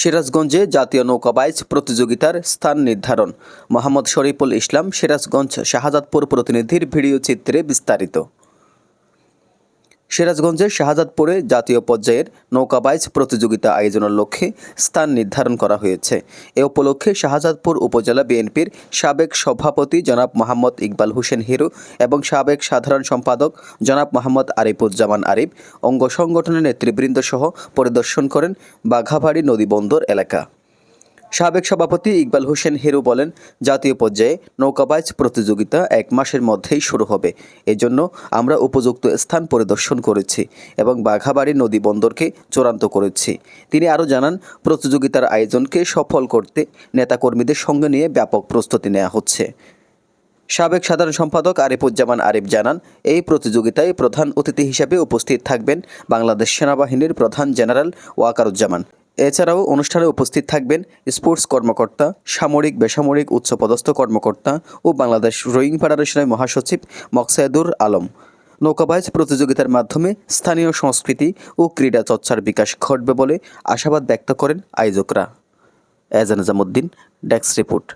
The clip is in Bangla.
সিরাজগঞ্জে জাতীয় নৌকাবাইজ প্রতিযোগিতার স্থান নির্ধারণ। মোহাম্মদ শরীফুল ইসলাম সিরাজগঞ্জ শাহজাদপুর প্রতিনিধির ভিডিও চিত্রে বিস্তারিত। সিরাজগঞ্জের শাহজাদপুরে জাতীয় পর্যায়ের নৌকাবাইজ প্রতিযোগিতা আয়োজনের লক্ষ্যে স্থান নির্ধারণ করা হয়েছে। এ উপলক্ষে শাহজাদপুর উপজেলা বিএনপির সাবেক সভাপতি জনাব মোহাম্মদ ইকবাল হোসেন হিরু এবং সাবেক সাধারণ সম্পাদক জনাব মোহাম্মদ আরিফুজ্জামান আরিফ, অঙ্গ সংগঠনের নেতৃবৃন্দ সহ পরিদর্শন করেন বাঘাবাড়ি নদীবন্দর এলাকা। সাবেক সভাপতি ইকবাল হোসেন হেরু বলেন, জাতীয় পর্যায়ে নৌকাবাজ প্রতিযোগিতা এক মাসের মধ্যেই শুরু হবে। এজন্য আমরা উপযুক্ত স্থান পরিদর্শন করেছি এবং বাঘাবাড়ি নদী বন্দরকে চূড়ান্ত করেছি। তিনি আরও জানান, প্রতিযোগিতার আয়োজনকে সফল করতে নেতাকর্মীদের সঙ্গে নিয়ে ব্যাপক প্রস্তুতি নেওয়া হচ্ছে। সাবেক সাধারণ সম্পাদক আরিফুজ্জামান আরিফ জানান, এই প্রতিযোগিতায় প্রধান অতিথি হিসেবে উপস্থিত থাকবেন বাংলাদেশ সেনাবাহিনীর প্রধান জেনারেল ওয়াকারুজ্জামান। এছাড়াও অনুষ্ঠানে উপস্থিত থাকবেন স্পোর্টস কর্মকর্তা, সামরিক, বেসামরিক উচ্চপদস্থ কর্মকর্তা ও বাংলাদেশ রোয়িং ফেডারেশনের মহাসচিব মকসায়দুর আলম। নৌকাবাজ প্রতিযোগিতার মাধ্যমে স্থানীয় সংস্কৃতি ও ক্রীড়া চর্চার বিকাশ ঘটবে বলে আশাবাদ ব্যক্ত করেন আয়োজকরা। এজান নিজামুদ্দিন ডেস্ক রিপোর্ট।